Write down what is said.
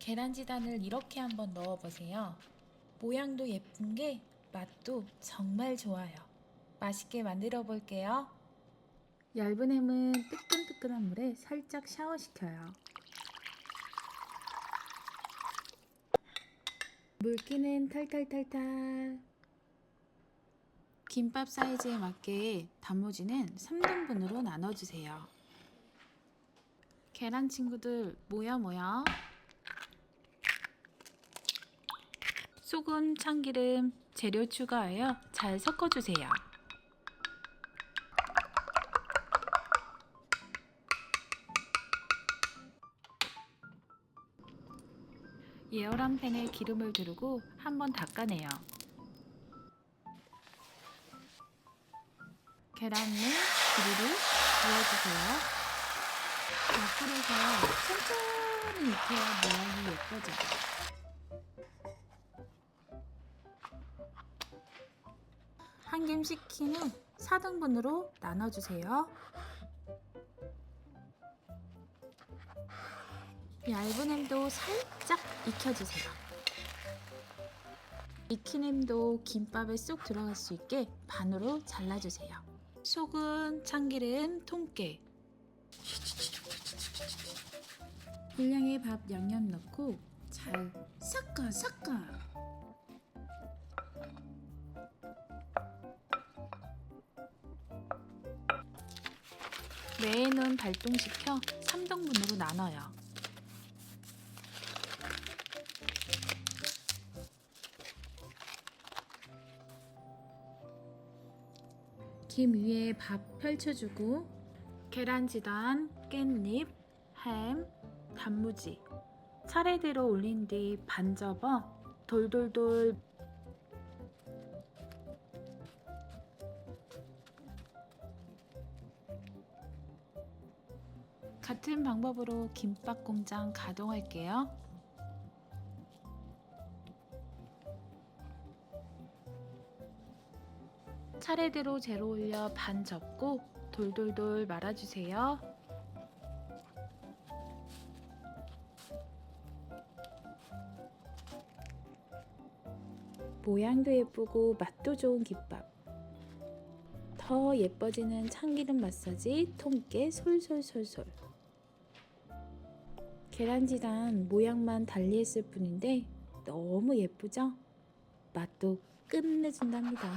계란지단을 이렇게 한번 넣어보세요. 모양도 예쁜 게 맛도 정말 좋아요. 맛있게 만들어 볼게요. 얇은 햄은 뜨끈뜨끈한 물에 살짝 샤워시켜요. 물기는 탈탈탈탈. 김밥 사이즈에 맞게 단무지는 3등분으로 나눠주세요. 계란 친구들 모여 모여. 소금, 참기름, 재료 추가하여 잘 섞어주세요. 예열한 팬에 기름을 두르고 한번 닦아내요. 계란을 주르르 부어주세요. 옆으로서 천천히 익혀야 한김 식힌 후 4등분으로 나눠주세요. 얇은 햄도 살짝 익혀주세요. 익힌 햄도 김밥에 쏙 들어갈 수 있게 반으로 잘라주세요. 소금, 참기름, 통깨 분량의 밥 양념 넣고 잘 섞어 섞어 매운은 발동시켜 3등분으로 나눠요. 김 위에 밥 펼쳐주고 계란지단, 깻잎, 햄, 단무지 차례대로 올린 뒤 반 접어 돌돌돌 같은 방법으로 김밥 공장 가동할게요. 차례대로 재로 올려 반 접고 돌돌돌 말아주세요. 모양도 예쁘고 맛도 좋은 김밥. 더 예뻐지는 참기름 마사지 통깨 솔솔솔솔. 계란지단 모양만 달리했을 뿐인데 너무 예쁘죠? 맛도 끝내준답니다.